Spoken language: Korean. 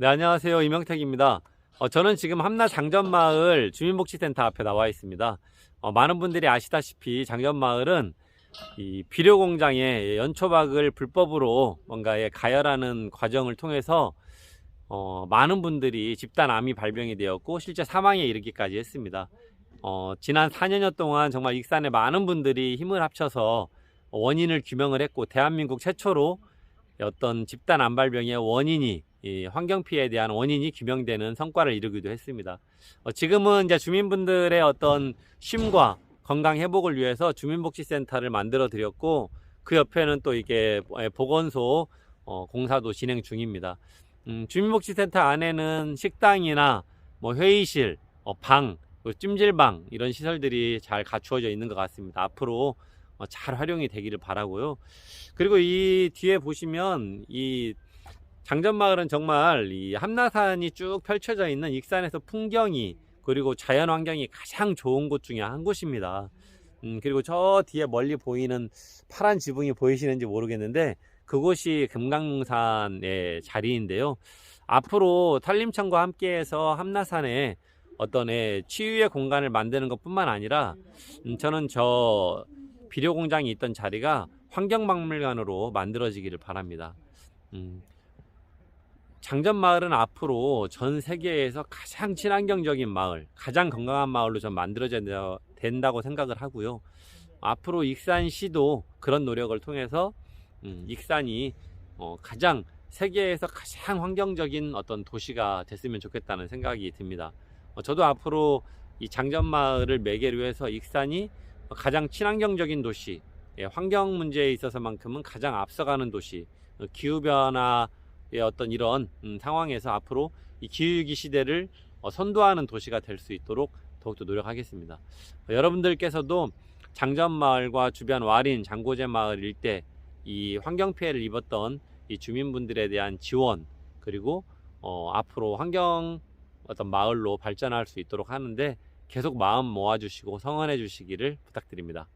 네, 안녕하세요. 이명택입니다. 어, 저는 지금 함나 장전마을 주민복지센터 앞에 나와 있습니다. 어, 많은 분들이 아시다시피 장전마을은 이 비료 공장에 연초박을 불법으로 뭔가에 가열하는 과정을 통해서 어, 많은 분들이 집단 암이 발병이 되었고 실제 사망에 이르기까지 했습니다. 어, 지난 4년여 동안 정말 익산의 많은 분들이 힘을 합쳐서 원인을 규명을 했고 대한민국 최초로 어떤 집단 암발병의 원인이 이 환경 피해에 대한 원인이 규명되는 성과를 이루기도 했습니다. 어, 지금은 이제 주민분들의 어떤 쉼과 건강 회복을 위해서 주민복지센터를 만들어 드렸고 그 옆에는 또 이게 보건소 어, 공사도 진행 중입니다. 음, 주민복지센터 안에는 식당이나 뭐 회의실, 어, 방, 그 찜질방 이런 시설들이 잘 갖추어져 있는 것 같습니다. 앞으로 어, 잘 활용이 되기를 바라고요. 그리고 이 뒤에 보시면 이 장전마을은 정말 이 함나산이 쭉 펼쳐져 있는 익산에서 풍경이 그리고 자연 환경이 가장 좋은 곳 중에 한 곳입니다. 음, 그리고 저 뒤에 멀리 보이는 파란 지붕이 보이시는지 모르겠는데 그곳이 금강산의 자리인데요. 앞으로 산림청과 함께해서 함나산에 어떤 애 치유의 공간을 만드는 것뿐만 아니라 음, 저는 저 비료 공장이 있던 자리가 환경박물관으로 만들어지기를 바랍니다. 음, 장전마을은 앞으로 전 세계에서 가장 친환경적인 마을, 가장 건강한 마을로 좀 만들어져야 된다고 생각을 하고요. 앞으로 익산시도 그런 노력을 통해서 음, 익산이 어, 가장 세계에서 가장 환경적인 어떤 도시가 됐으면 좋겠다는 생각이 듭니다. 어, 저도 앞으로 이 장전마을을 매개로 해서 익산이 가장 친환경적인 도시, 예, 환경 문제에 있어서만큼은 가장 앞서가는 도시, 어, 기후변화의 어떤 이런 음, 상황에서 앞으로 이 기후위기 시대를 어, 선도하는 도시가 될 수 있도록 더욱더 노력하겠습니다. 어, 여러분들께서도 장전마을과 주변 와린, 장고제 마을 일대 이 환경 피해를 입었던 이 주민분들에 대한 지원 그리고 어, 앞으로 환경 어떤 마을로 발전할 수 있도록 하는데 계속 마음 모아주시고 성원해 주시기를 부탁드립니다.